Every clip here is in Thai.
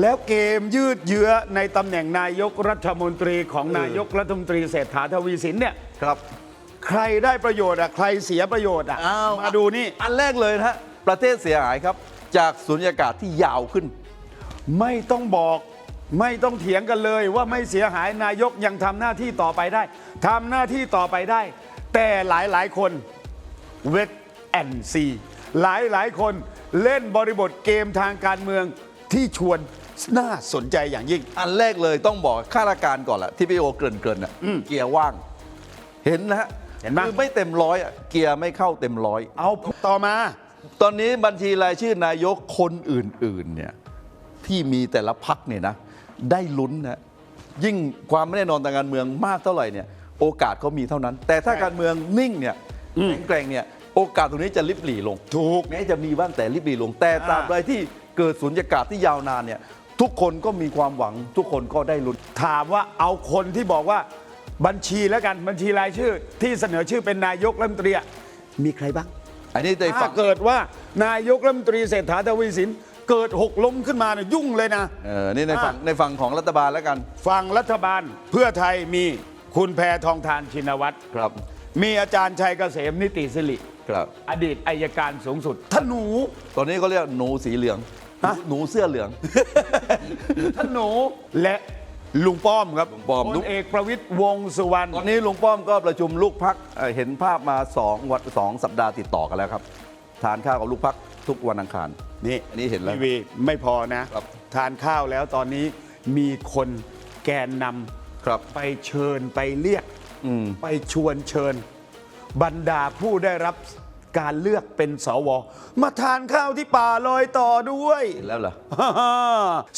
แล้วเกมยืดเยื้อในตำแหน่งนายกรัฐมนตรีของนายกรัฐมนตรีเศรษฐาทวีสินเนี่ยครับ ใครได้ประโยชน์อะใครเสียประโยชน์อะอ้าวมาดูนี่อันแรกเลยนะฮะประเทศเสียหายครับ จากสุญญากาศที่ยาวขึ้น ไม่ต้องบอกไม่ต้องเถียงกันเลยว่าไม่เสียหายนายกยังทำหน้าที่ต่อไปได้ทำหน้าที่ต่อไปได้ แต่หลายหลายๆคนเวทแอนซีหลายหลายๆคนเล่นบริบทเกมทางการเมืองที่ชวน น่าสนใจอย่างยิ่ง อันแรกเลยต้องบอกข้าราชการก่อนแหละที่พี่โอเกริ่นเกริ่นๆอะเกียร์ว่าง เห็นนะฮะเห็นปะคือไม่เต็มร้อยอะเกียร์ไม่เข้าเต็มร้อย เอาต่อมา ตอนนี้บัญชีรายชื่อนายกคนอื่นๆเนี่ยที่มีแต่ละพักเนี่ยนะ ได้ลุ้นนะยิ่งความไม่แน่นอนทางการเมืองมากเท่าไหร่เนี่ย โอกาสเขามีเท่านั้น แต่ถ้าใช่การเมืองนิ่งเนี่ยแข็งแกร่งเนี่ยโอกาสตรงนี้จะลิบหลีลง ถูก แม้จะมีบ้างแต่ลิบหลีลง แต่ตราบใดที่เกิดสุญญากาศที่ยาวนานเนี่ย ทุกคนก็มีความหวัง ทุกคนก็ได้ลุ้นถามว่าเอาคนที่บอกว่าบัญชีแล้วกันบัญชีรายชื่อ ที่เสนอชื่อเป็นนายกรัฐมนตรีอะมีใครบ้าง อันนี้ได้ฟัถ้าง เกิดว่านายกรัฐมนตรีเศรษฐาทวีสิน เกิดหกล้มขึ้นมาเนี่ยยุ่งเลยนะ เออนี่ในฝั่งอะ ในฝั่งของรัฐบาลแล้วกันฝั่งรัฐบาลเพื่อไทยมีคุณแพทองทานชินวัตรครับมีอาจารย์ชัยเกษมนิติสิริ ครับ อดีตอายการสูงสุดท่านหนู ตอนนี้เขาเรียกหนูสีเหลืองฮะ หนูเสื้อเหลือง ท่านหนูและลุงป้อมครับลุงป้อมพลเอกประวิตยวงษ์สุวรรณตอนนี้ลุงป้อมก็ประชุมลูกพักเห็นภาพมา2วันสองสัปดาห์ติดต่อกันแล้วครับ ทานข้าวกับลูกพักทุกวันอังคาร นี่อันนี้เห็นแล้วทีวีไม่พอนะ ครับ ทานข้าวแล้วตอนนี้มีคนแกนนครับำไปเชิญไปเรียกอืมไปชวนเชิญ บรรดาผู้ได้รับ การเลือกเป็นสว มาทานข้าวที่ป่าลอยต่อด้วยเห็นแล้วเหรอ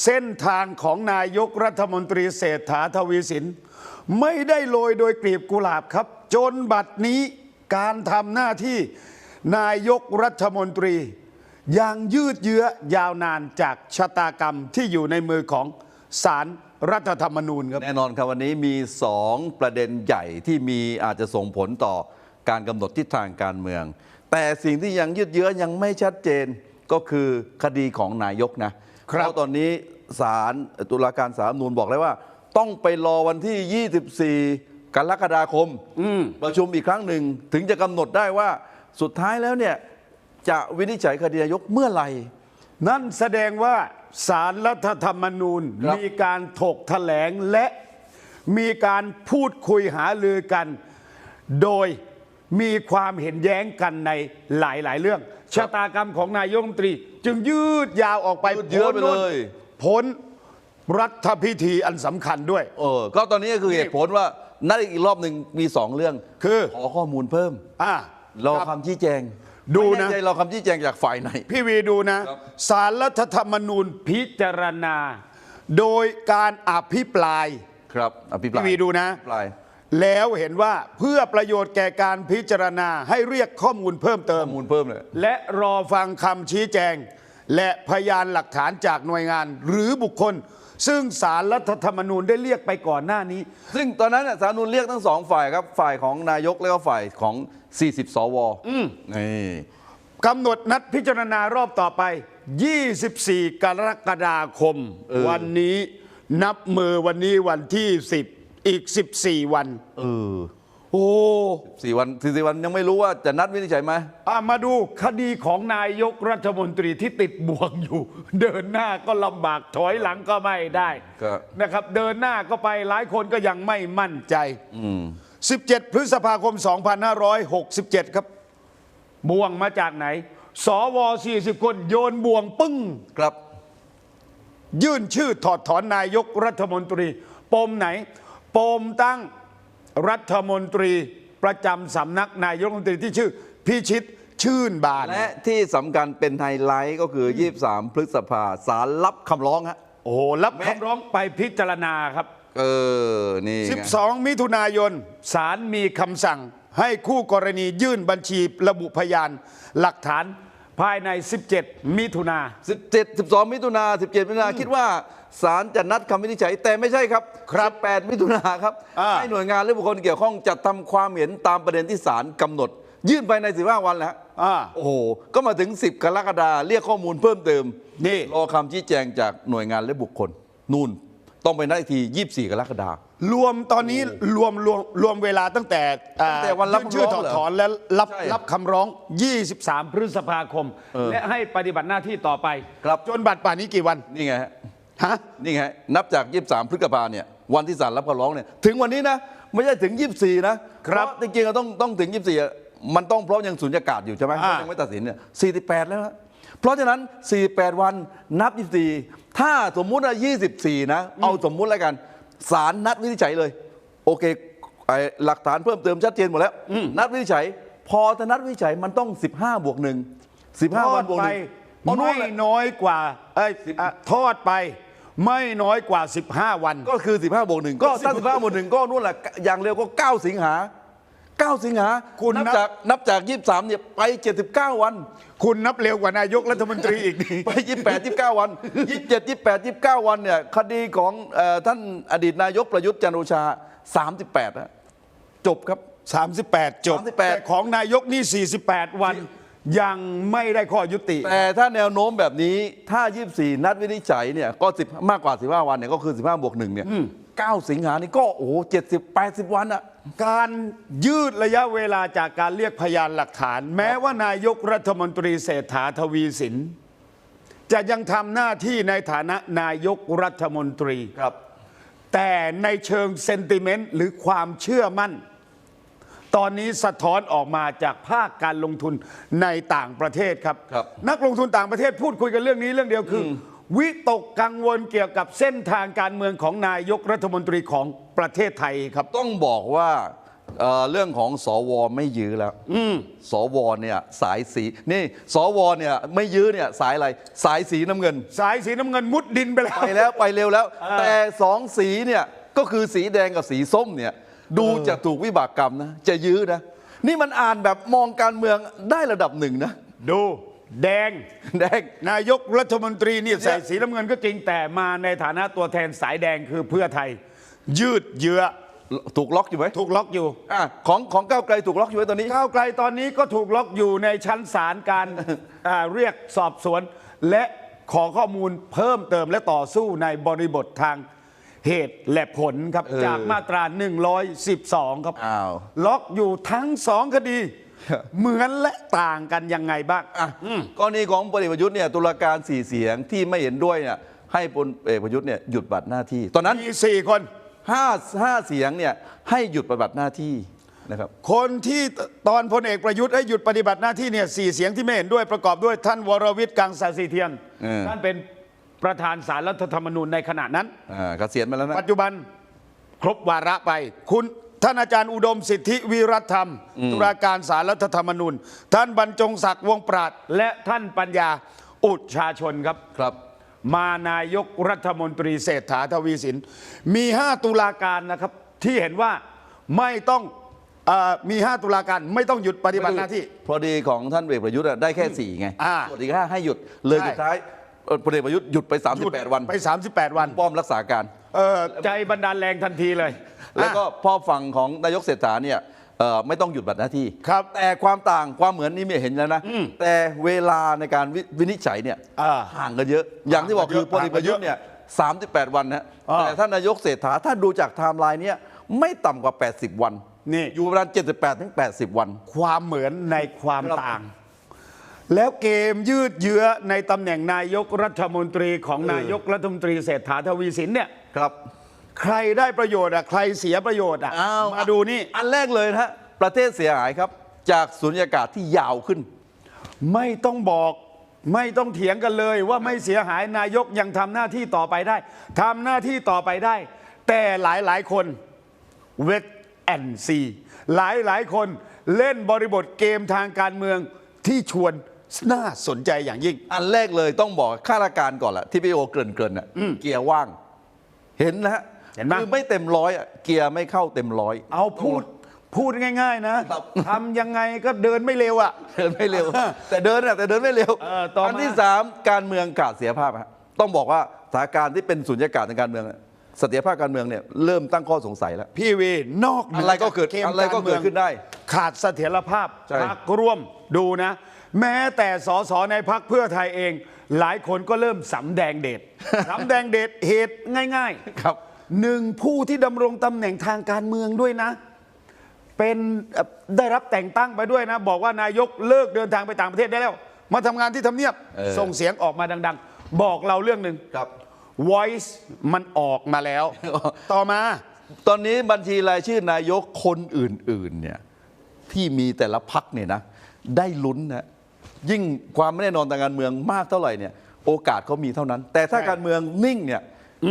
เส้นทางของนายกรัฐมนตรีเศรษฐาทวีสิน ไม่ได้โรยโดยกลีบกุหลาบครับ จนบัดนี้การทำหน้าที่นายกรัฐมนตรียังยืดเยื้อยาวนานจากชะตากรรมที่อยู่ในมือของศาลรัฐธรรมนูญครับ แน่นอนครับวันนี้มี 2 ประเด็นใหญ่ที่มีอาจจะส่งผลต่อการกำหนดทิศทางการเมือง แต่สิ่งที่ยังยืดเยื้อยังไม่ชัดเจนก็คือคดีของนายกนะครับเพราะตอนนี้ศาลตุลาการศาลรัฐธรรมนูญบอกเลยว่า ต้องไปรอวันที่ 24 กรกฎาคมประชุมอีกครั้งหนึ่ง ถึงจะกำหนดได้ว่าสุดท้ายแล้วเนี่ยจะวินิจฉัยคดีนายกเมื่อไหร่ นั่นแสดงว่าสารรัฐธรรมนูญครับมีการถกแถลงและมีการพูดคุยหาลือกัน โดย มีความเห็นแย้งกันในหลาย ๆ เรื่อง ชะตากรรมของนายกรัฐมนตรี จึงยืดยาวออกไปยืดเยื้อไปเลย พ้นรัฐพิธีอันสำคัญด้วย เออ ก็ตอนนี้ก็คือเหตุผลว่านัดอีกรอบหนึ่งมีสองเรื่องคือขอข้อมูลเพิ่มอ่ารอครับคำชี้แจงดูนะ ไม่แใจรอคำชี้แจงจากฝ่ายไหน พี่วีดูนะ ครับ สารรัฐธรรมนูญพิจารณา โดยการอภิปราย ครับอภิปรายพี่วีดูนะ อภิปราย แล้วเห็นว่าเพื่อประโยชน์แก่การพิจารณาให้เรียกข้อมูลเพิ่มเติข้มอมูลเพิ่มเลย และรอฟังคำชี้แจง และพยานหลักฐานจากหน่วยงาน หรือบุคคล ซึ่งสารรัฐธรรมนูญได้เรียกไปก่อนหน้านี้ ซึ่งตอนนั้นน่ะสารรัฐธรรมนูนเรียกทั้งสองฝ่ายครับ ฝ่ายของนายกและก็ฝ่ายของ 40 สวนี่กำหนดนัดพิจารณารอบต่อไป 24 กรกฎาคม วันนี้นับมือวันนี้วันที่ 10 อีก 14 วัน เออโอ้สี่วันสี่วันยังไม่รู้ว่าจะนัดวินิจฉัยไหมอะมาดูคดีของนายกรัฐมนตรีที่ติดบ่วงอยู่ เดินหน้าก็ลำบากถอยหลังก็ไม่ได้ก็นะครับ เดินหน้าก็ไปหลายคนก็ยังไม่มั่นใจ อืม17 พฤษภาคม 2567 ครับ บ่วงมาจากไหน สว 40 คนโยนบ่วงปึ้ง ครับ ยื่นชื่อถอดถอนนายกรัฐมนตรี ปมไหน ปมตั้งรัฐมนตรีประจำสำนักนายกรัฐมนตรีที่ชื่อพิชิตชื่นบาน และที่สำคัญเป็นไฮไลท์ก็คือ 23 พฤษภาสารรับคำร้องฮะโอ้โหรับคำร้องไปพิจารณาครับ เออ นี่ไง12 มิถุนายนศาลมีคำสั่งให้คู่กรณียื่นบัญชีระบุพยาน หลักฐาน ภายใน 17 มิถุนา 17 12 มิถุนา17 มิถุนาคิดว่าศาลจะนัดคำวินิจฉัยแต่ไม่ใช่ครับครับ8มิถุนาครับอ่าให้หน่วยงานและบุคคลเกี่ยวข้องจัดทำความเห็นตามประเด็นที่ศาลกำหนด ยื่นไปใน 15 วันแล้วอ่าโอ้โห ก็มาถึง 10 กรกฎาเรียกข้อมูลเพิ่มเติมนี่รอคำชี้แจงจากหน่วยงานและบุคคล นู่น ต้องไปนัดอีกที 24 กรกฎารวมตอนนี้รวมรวมรวมเวลาตั้งแต่อ่าตั้งแต่วันรับยื่ชื่อถอดคำร้องเหรอถอนและรับใช่ รับคำร้อง 23 พฤษภาคมเออและให้ปฏิบัติหน้าที่ต่อไป ครับจนบัตรป่านนี้กี่วันนี่ไงฮะ ฮะ นี่ไง นับจาก 23 พฤษภาเนี่ยวันที่ศาลรับคำร้องเนี่ยถึงวันนี้นะ ไม่ใช่ถึง 24 นะครับเพาะจริงๆอะต้องต้องถึง 24อะมันต้องเพราะยังสุญญากาศอยู่ใช่ไหมอ่ายังไม่ตัดสินเนี่ย48 แล้วนะ เพราะฉะนั้น 48 วันนับ 24 ถ้าสมมุติว่า24 นะ เอาสมมุติแล้วกันศาลนัดวินิจฉัยเลย โอเคไอ้หลักฐานเพิ่มเติมชัดเจนหมดแล้ว นัดวินิจฉัย พอจะนัดวินิจฉัยมันต้อง 15 บวกหนึ่ง15 วันบวกหไปนึ่งอ๋อนู่ไม่นแหละน้อยกว่าเอ้ยอะทอดไปไม่น้อยกว่า 15 วัน ก็คือ 15บวกหนึ่งก็ถ้า15บวกหนึ่งก็นู่นแหละอย่างเร็วก็ 9 สิงหา 9 สิงหาคุณนับนับ จากนับจาก 23เนี่ยไป 79 วัน คุณนับเร็วกว่านายกรัฐมนตรีอีกนี่ ไป 28 29 วัน 27 28 29 วันเนี่ยคดีของเอ่อท่านอดีตนายกประยุทธ์จันทร์โอชา 38นะจบครับ 38 จบ 38 แต่ของนายกนี่ 48 วัน ยังไม่ได้ข้อยุติ แต่ถ้าแนวโน้มแบบนี้ถ้า 24 นัดวินิจฉัยเนี่ยก็10มากกว่า 15 วันเนี่ยก็คือ 15บวก1เนี่ย 9 สิงหานี่ก็โอ้โห70 80วันอะ การยืดระยะเวลาจากการเรียกพยานหลักฐาน แม้ว่านายกรัฐมนตรีเศรษฐาทวีสิน จะยังทำหน้าที่ในฐานะนายกรัฐมนตรีครับ แต่ในเชิงเซนติเมนต์หรือความเชื่อมั่น ตอนนี้สะท้อนออกมาจากภาคการลงทุนในต่างประเทศครับ ครับ นักลงทุนต่างประเทศพูดคุยกันเรื่องนี้เรื่องเดียวคืออ วิตกกังวลเกี่ยวกับเส้นทางการเมืองของนายกรัฐมนตรีของประเทศไทยครับ ต้องบอกว่าเอ่อเรื่องของสวไม่ยื้อแล้วสวเนี่ยสายสีนี่สวเนี่ยไม่ยื้อเนี่ยสายอะไรสายสีน้ำเงิน สายสีน้ำเงินมุดดินไปแล้ว ไปแล้วไปเร็วแล้ว เออแต่สองสีเนี่ยก็คือสีแดงกับสีส้มเนี่ยดูจะถูกวิบากกรรมนะ จะยื้อนะ นี่มันอ่านแบบมองการเมืองได้ระดับหนึ่งนะ ดู แดง แดง นายกรัฐมนตรีเนี่ยใส่สีน้ำเงินก็จริงแต่มาในฐานะตัวแทนสายแดงคือเพื่อไทย ยืดเยื้อถูกล็อกอยู่ไหมถูกล็อกอยู่อะของของก้าวไกลถูกล็อกอยู่ไหมตอนนี้ก้าวไกลตอนนี้ก็ถูกล็อกอยู่ในชั้นศาลการอ่าเรียกสอบสวน และขอข้อมูลเพิ่มเติมและต่อสู้ในบริบททางเหตุและผลครับเออจากมาตรา 112 ครับอ้าวล็อกอยู่ทั้งสองคดี เหมือนและต่างกันยังไงบ้างอะกรณีของพลเอกประยุทธ์เนี่ยตุลาการสี่เสียงที่ไม่เห็นด้วยเนี่ยให้พลเอกประยุทธ์เนี่ยหยุดปฏิบัติหน้าที่ ตอนนั้นมีสี่คนห้าห้าเสียงเนี่ยให้หยุดปฏิบัติหน้าที่นะครับคนที่ตอนพลเอกประยุทธ์ให้หยุดปฏิบัติหน้าที่เนี่ยสี่เสียงที่ไม่เห็นด้วยประกอบด้วยท่านวรวิทย์กังสาสีเทียนเออท่านเป็นประธานสารรัฐธรรมนูญในขณะนั้นอ่าเกษียณมาแล้วนะปัจจุบันครบวาระไปคุณ ท่านอาจารย์อุดมสิทธิวิรัตธรรม ตุลาการสารรัฐธรรมนูญ ท่านบรรจงศักดิ์วงศ์ปราดและท่านปัญญาอุดชาชนครับครับ มานายกรัฐมนตรีเศรษฐาทวีสิน มี 5 ตุลาการนะครับ ที่เห็นว่าไม่ต้องเออมี 5 ตุลาการไม่ต้องหยุดปฏิบัติหน้าที่ พอดีของท่านพลเอกประยุทธ์อะได้แค่สี่ไงอ่าส่วนอีกห้าให้หยุดเลยใช่สุดท้าย เอ่อพลเอกประยุทธ์หยุดไปหยุด38 วันไป 38 วันป้อมรักษาการ เออใจบันดาลแรงทันทีเลย แล้วก็อะพอฝั่งของนายกเศรษฐาเนี่ยเอ่อไม่ต้องหยุดบัตรหน้าที่ครับแต่ความต่างความเหมือนนี่ไม่เห็นแล้วนะ แต่เวลาในการวิวินิจฉัยเนี่ยอ่าห่างกันเยอะ อย่างที่บอกคือพลห่างเอกกันเยอะประยุทธ์เนี่ย38 วันนะอ่า แต่ท่านนายกเศรษฐาถ้าดูจากไทม์ไลน์เนี่ยไม่ต่ำกว่า 80 วัน นี่อยู่ประมาณ78ถึง80 วัน ความเหมือนในความครับต่าง แล้วเกมยืดเยื้อในตำแหน่งนายกรัฐมนตรีของนายกรัฐมนตรีเศรษฐาทวีสินเนี่ยครับ ใครได้ประโยชน์อะใครเสียประโยชน์อะอ้าวมาดูนี่อันแรกเลยนะฮะประเทศเสียหายครับ จากสุญญากาศที่ยาวขึ้น ไม่ต้องบอกไม่ต้องเถียงกันเลยว่าไม่เสียหายนายกยังทำหน้าที่ต่อไปได้ทำหน้าที่ต่อไปได้ แต่หลายหลายๆคนเวทแอนซีหลายหลายๆคนเล่นบริบทเกมทางการเมืองที่ชวน น่าสนใจอย่างยิ่ง อันแรกเลยต้องบอกข้าราชการก่อนแหละที่พี่โอเกริ่นเกริ่นๆน่ะเกียร์ว่าง เห็นนะฮะเห็นไหม คือไม่เต็มร้อยอะเกียร์ไม่เข้าเต็มร้อย เอาพูดพูดง่าย ๆ นะครับ ทำยังไงก็เดินไม่เร็วอะ เดินไม่เร็ว แต่เดินอะแต่เดินไม่เร็วเออต่อมาอันที่สามการเมืองขาดเสียภาพฮะต้องบอกว่าสถานการณ์ที่เป็นสุญญากาศในการเมืองอะเสถียรภาพการเมืองเนี่ยเริ่มตั้งข้อสงสัยแล้ว พี่วีนอกหนือะไรก็เกิดจากมอะไรก็เกิดขึ้นได้ขาดเสถียรภาพใช่พักร่วมดูนะ แม้แต่สสในพักเพื่อไทยเอง หลายคนก็เริ่มสำแดงเดช สำแดงเดชเหตุง่ายๆครับหนึ่งผู้ที่ดำรงตำแหน่งทางการเมืองด้วยนะ เป็นเอ่อได้รับแต่งตั้งไปด้วยนะ บอกว่านายกเลิกเดินทางไปต่างประเทศได้แล้ว มาทำงานที่ทำเนียบเออส่งเสียงออกมาดัง ๆ บอกเราเรื่องหนึ่งครับ voice มันออกมาแล้ว ต่อมา ตอนนี้บัญชีรายชื่อนายกคนอื่นๆเนี่ยที่มีแต่ละพักเนี่ยนะ ได้ลุ้นนะ ยิ่งความไม่แน่นอนทางการเมืองมากเท่าไหร่เนี่ยโอกาสเขามีเท่านั้น แต่ถ้าใช่การเมืองนิ่งเนี่ย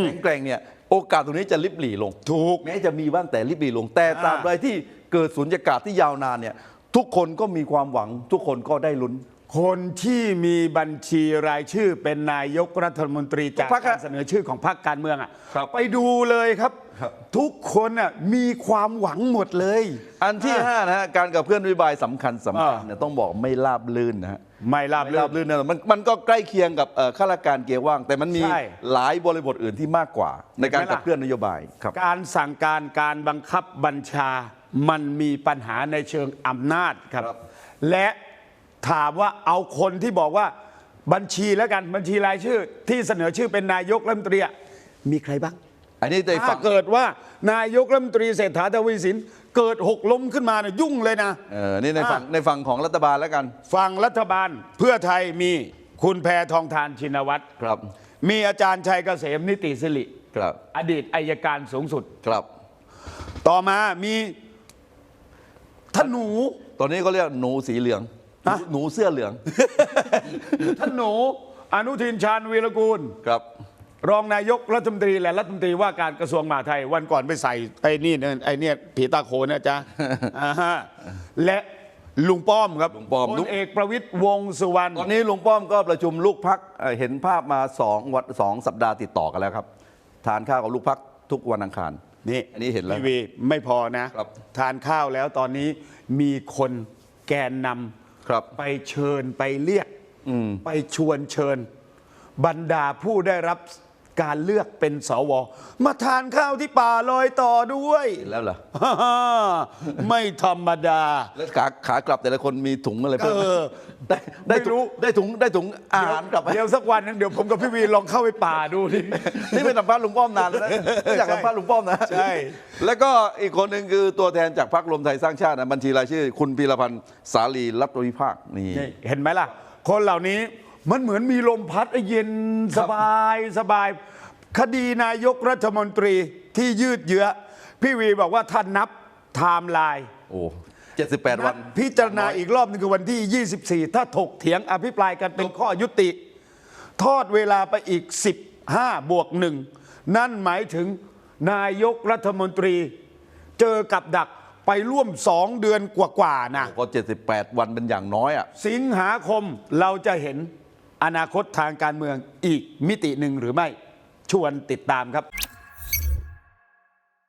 แข็งแกร่งเนี่ยโอกาสตรงนี้จะลิบหลี่ลง ถูกแม้จะมีบ้างแต่ลิบหลีลง แต่ตราบอ่าใดที่เกิดสุญญากาศที่ยาวนานเนี่ยทุกคนก็มีความหวังทุกคนก็ได้ลุ้น คนที่มีบัญชีรายชื่อเป็นนายกรัฐมนตรีจากพรรคอะ การเสนอชื่อของพรรคการเมืองอะครับ ไปดูเลยครับครับทุกคนอะมีความหวังหมดเลย อันที่อะ5นะฮะการกับเพื่อนนโยบายสำคัญสำคัญอ่าเนี่ยต้องบอกไม่ราบลื่นนะฮะไม่ราบไม่รื่ราบลื่นนะมันมันก็ใกล้เคียงกับเอ่อข้าราชการเกียร์ว่าง แต่มันมีใช่หลายบริบทอื่นที่มากกว่า ในการเห็นไหมล่ะกับเคลื่อนนโยบายครับ การสั่งการการบังคับบัญชา มันมีปัญหาในเชิงอำนาจครับ ครับ และ ถามว่าเอาคนที่บอกว่าบัญชีแล้วกันบัญชีรายชื่อ ที่เสนอชื่อเป็นนายกรัฐมนตรีอะมีใครบ้าง อันนี้ในถ้าฝั่ง เกิดว่านายกรัฐมนตรีเศรษฐาทวีสิน เกิดหกล้มขึ้นมาเนี่ยยุ่งเลยนะ เออนี่ในฝั่งอะ ในฝั่งของรัฐบาลแล้วกัน ฝั่งรัฐบาลเพื่อไทยมีคุณแพทองทานชินวัตรครับ มีอาจารย์ชัยเกษมนิติสิริ ครับ อดีตอายการสูงสุด ครับ ต่อมามีท่านหนู ตอนนี้ก็เรียกหนูสีเหลืองฮะ หนูเสื้อเหลือง ท่านหนูอนุทินชาญวีรกูล ครับ รองนายกรัฐมนตรีและรัฐมนตรีว่าการกระทรวงมหาดไทยวันก่อนไปใส่ไอ้นี่เนี่ยไอ้เนี่ยผีตาโขนนะจ๊ะอ่าฮะและลุงป้อมครับลุงป้อม พลเอกประวิตยวงษ์สุวรรณตอนนี้ลุงป้อมก็ประชุมลูกพักเห็นภาพมาสองวันสองสัปดาห์ติดต่อกันแล้วครับ ทานข้าวกับลูกพักทุกวันอังคาร นี่อันนี้เห็นแล้วทีวีไม่พอนะครับ ทานข้าวแล้วตอนนี้มีคนแกนน ครับำไปเชิญไปเรียกอืมไปชวนเชิญ บรรดาผู้ได้รับ การเลือกเป็นสว มาทานข้าวที่ป่าลอยต่อด้วยเห็นแล้วเหรอ ไม่ธรรมดา แล้วขาขากลับแต่ละคนมีถุงอะไรเพิ่มไหมเออได้ได้ไม่รู้ถุงได้ถุงได้ถุงอาหารกลับไหมเดี๋ยวสักวันหนึงเดี๋ยวผมกับพี่วีลองเข้าไปป่าดูดิ นี่เป็นสัมภาษณ์ลุงป้อมนานแล้วนะไม่อยากสัมภาษณ์ลุงป้อมนะใช่ แล้วก็อีกคนหนึ่งคือตัวแทนจากพรรครวมไทยสร้างชาตินะบัญชีรายชื่อ คุณพีรพันธ์สาลีรัตนวิภาคนี่ นี่เห็นไหมล่ะ คนเหล่านี้ มันเหมือนมีลมพัดเย็นครัสบบายสบาย คดีนายกรัฐมนตรีที่ยืดเยื้อ พี่วีบอกว่าท่านนับไทม์ไลน์โอ้เจ็ดสิบแปดวัน พิจารณาอีกรอบหนึงคือวันที่ 24 ถ้าถกเถียงอภิปรายกันเป็นข้อยุติ ทอดเวลาไปอีก 15 บวกหนึ่งนั่นหมายถึงนายกรัฐมนตรี เจอกับดักไปร่วมสองเดือนกว่าๆนะก็78 วันเป็นอย่างน้อยอะสิงหาคมเราจะเห็น อนาคตทางการเมืองอีกมิติหนึ่งหรือไม่ชวนติดตามครับ